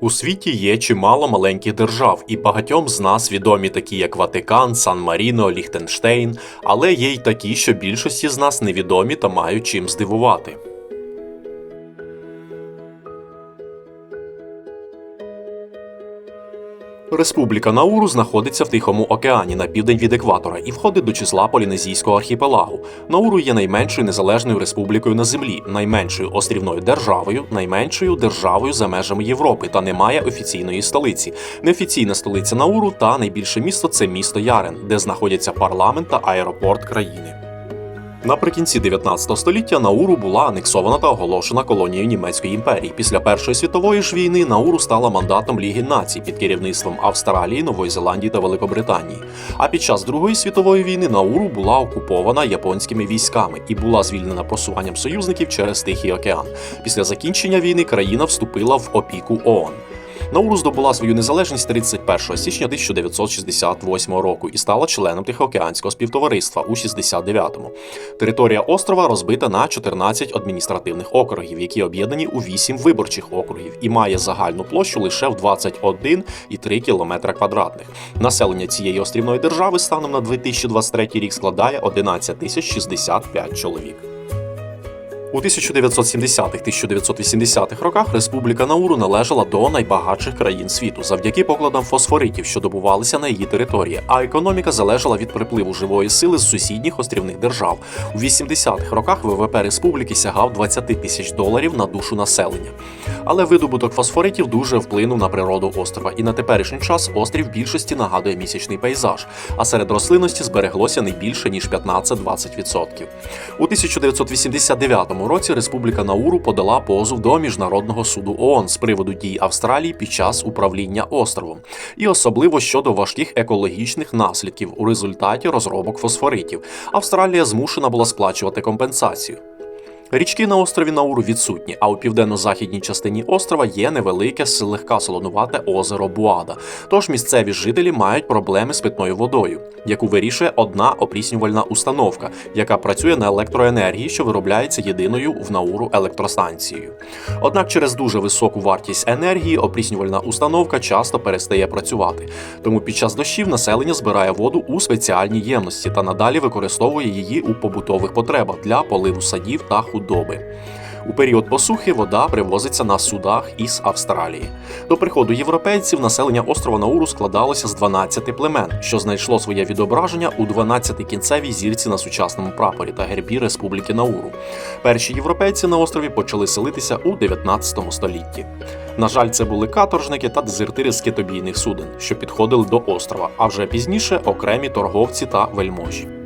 У світі є чимало маленьких держав, і багатьом з нас відомі такі, як Ватикан, Сан Маріно, Ліхтенштейн, але є й такі, що більшості з нас невідомі та мають чим здивувати. Республіка Науру знаходиться в Тихому океані на південь від екватора і входить до числа полінезійського архіпелагу. Науру є найменшою незалежною республікою на землі, найменшою острівною державою, найменшою державою за межами Європи та не має офіційної столиці. Неофіційна столиця Науру та найбільше місто це місто Ярен, де знаходяться парламент та аеропорт країни. Наприкінці 19 століття Науру була анексована та оголошена колонією Німецької імперії. Після Першої світової ж війни Науру стала мандатом Ліги націй під керівництвом Австралії, Нової Зеландії та Великобританії. А під час Другої світової війни Науру була окупована японськими військами і була звільнена просуванням союзників через Тихий океан. Після закінчення війни країна вступила в опіку ООН. Науру здобула свою незалежність 31 січня 1968 року і стала членом Тихоокеанського співтовариства у 69-му. Територія острова розбита на 14 адміністративних округів, які об'єднані у 8 виборчих округів, і має загальну площу лише в 21,3 км квадратних. Населення цієї острівної держави станом на 2023 рік складає 11 тисяч 65 чоловік. У 1970-1980-х роках Республіка Науру належала до найбагатших країн світу завдяки покладам фосфоритів, що добувалися на її території, а економіка залежала від припливу живої сили з сусідніх острівних держав. У 80-х роках ВВП республіки сягав 20 тисяч доларів на душу населення. Але видобуток фосфоритів дуже вплинув на природу острова, і на теперішній час острів більшості нагадує місячний пейзаж, а серед рослинності збереглося не більше ніж 15-20%. У 1989 році Республіка Науру подала позов до Міжнародного суду ООН з приводу дій Австралії під час управління островом, і особливо щодо важких екологічних наслідків у результаті розробок фосфоритів. Австралія змушена була сплачувати компенсацію. Річки на острові Науру відсутні, а у південно-західній частині острова є невелике слегка солонувате озеро Буада. Тож місцеві жителі мають проблеми з питною водою, яку вирішує одна опріснювальна установка, яка працює на електроенергії, що виробляється єдиною в Науру електростанцією. Однак через дуже високу вартість енергії опріснювальна установка часто перестає працювати. Тому під час дощів населення збирає воду у спеціальній ємності та надалі використовує її у побутових потребах для поливу садів та худоби. У період посухи вода привозиться на судах із Австралії. До приходу європейців населення острова Науру складалося з 12 племен, що знайшло своє відображення у 12-кінцевій зірці на сучасному прапорі та гербі Республіки Науру. Перші європейці на острові почали селитися у 19 столітті. На жаль, це були каторжники та дезертири з китобійних суден, що підходили до острова, а вже пізніше окремі торговці та вельможі.